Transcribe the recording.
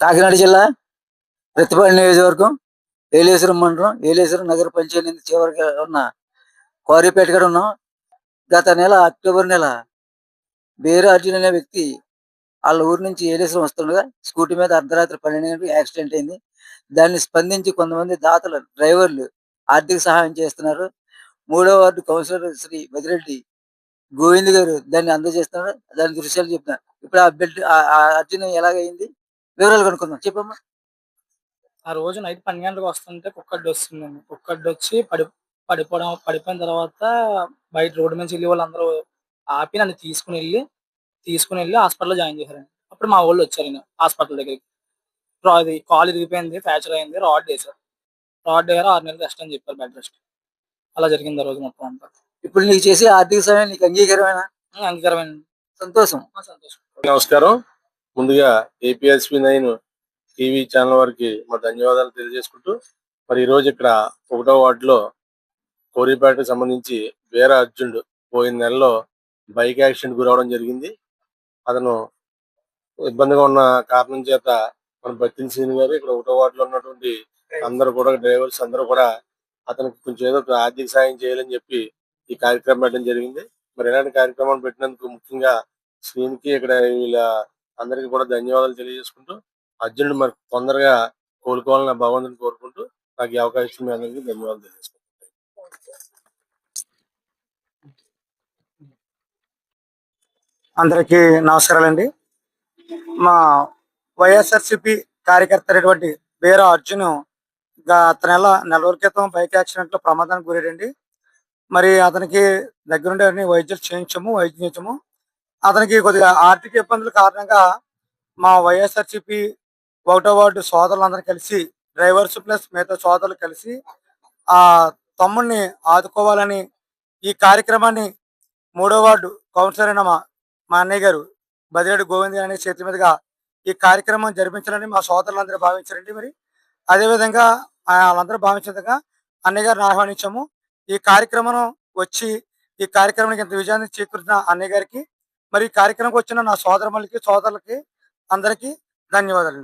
కాకినాడ జిల్లా ప్రతిపాడు నియోజకవర్గం ఏలేశ్వరం మండలం. ఏలేశ్వరం నగర పంచాయతీ చివరికి ఉన్న కోరిపేట కూడా ఉన్నాం. గత నెల అక్టోబర్ నెల బేరు అర్జున్ అనే వ్యక్తి వాళ్ళ ఊరు నుంచి ఏలేశ్వరం వస్తుండగా స్కూటీ మీద అర్ధరాత్రి పన్నెండు గంటలకు యాక్సిడెంట్ అయింది. దాన్ని స్పందించి కొంతమంది దాతలు డ్రైవర్లు ఆర్థిక సహాయం చేస్తున్నారు. మూడో వార్డు కౌన్సిలర్ శ్రీ బదిరెడ్డి గోవింద్ గారు దాన్ని అందజేస్తున్నారు. దాని దృశ్యాలు చెప్తున్నారు. ఇప్పుడు ఆ బిల్డ్ ఆ అర్జున్ ఎలాగైంది? వివరాలు కనుక్కుందాం. చెప్పమ్మా. ఆ రోజు నైట్ పన్నెండు గంటలకు వస్తుంటే కుక్కడ్డి వస్తుందండి. కుక్కడ్డి వచ్చి పడి పడిపోవడం పడిపోయిన తర్వాత బయట రోడ్డు మీద వెళ్ళి వాళ్ళందరూ ఆపి నన్ను తీసుకుని వెళ్ళి తీసుకుని వెళ్ళి హాస్పిటల్లో జాయిన్ చేశారండి. అప్పుడు మా వాళ్ళు వచ్చారు నేను హాస్పిటల్ దగ్గరికి. అది కాల్ ఇరిగిపోయింది ఫ్రాక్చర్ అయింది రాడ్ వేశారు. రాడ్ వేసారు ఆరు నెలలు రెస్ట్ అని చెప్పారు బెడ్ రెస్ట్. అలా జరిగింది ఆ రోజు మొత్తం అంతా. ఇప్పుడు నీకు చేసే ఆర్థిక సహాయం నీకు అంగీకారమైన? అంగీకారమైన సంతోషం. సంతోషం. నమస్కారం. ముందుగా ఏపీఎస్పీ నైన్ టీవీ ఛానల్ వారికి మా ధన్యవాదాలు తెలియజేసుకుంటూ మరి ఈ రోజు ఇక్కడ ఒకటో వార్డులో కోరిపేటకు సంబంధించి వీర అర్జునుడు పోయిన నెలలో బైక్ యాక్సిడెంట్ గురవడం జరిగింది. అతను ఇబ్బందిగా ఉన్న కారణం చేత మన బత్తిన సీని గారు ఇక్కడ ఒకటో వార్డులో ఉన్నటువంటి అందరూ కూడా డ్రైవర్స్ అందరూ కూడా అతనికి కొంచెం ఏదో ఒక ఆర్థిక సాయం చేయాలని చెప్పి ఈ కార్యక్రమం పెట్టడం జరిగింది. మరి ఇలాంటి కార్యక్రమాలు పెట్టినందుకు ముఖ్యంగా శ్రీనికి ఇక్కడ వీళ్ళ అందరికీ కూడా ధన్యవాదాలు తెలియజేసుకుంటూ అర్జునుడు మరి తొందరగా కోలుకోవాలని భగవంతుని కోరుకుంటూ నాకు ఈ అవకాశం మీ అందరికీ ధన్యవాదాలు తెలియజేసుకుంటాను అందరికీ నమస్కారాలండి. మా వైఎస్ఆర్సిపి కార్యకర్త అయినటువంటి బీర అర్జున్ గత నెల నెల రోజుల క్రితం బైక్ యాక్సిడెంట్లో ప్రమాదానికి గురేడండి మరి అతనికి దగ్గరుండి అన్ని వైద్యులు చేయించము వైద్యం చేయించము. అతనికి కొద్దిగా ఆర్థిక ఇబ్బందుల కారణంగా మా వైఎస్ఆర్సిపి ఒకటో వార్డు సోదరులందరూ కలిసి డ్రైవర్స్ ప్లస్ మిగతా సోదరులు కలిసి ఆ తమ్ముడిని ఆదుకోవాలని ఈ కార్యక్రమాన్ని మూడో వార్డు కౌన్సిలర్ అయిన మా మా అన్నయ్య గారు బదిరెడ్డి గోవింద్ అనే చేతి మీదుగా ఈ కార్యక్రమం జరిపించాలని మా సోదరులందరూ భావించారండి మరి. అదేవిధంగా వాళ్ళందరూ భావించిన విధంగా అన్నయ్య గారిని ఆహ్వానించాము. ఈ కార్యక్రమం వచ్చి ఈ కార్యక్రమానికి ఇంత విజయాన్ని చేకూర్చిన అన్నయ్య గారికి మరి ఈ కార్యక్రమంకి వచ్చిన నా సోదరములకి సోదరులకి అందరికీ ధన్యవాదాలు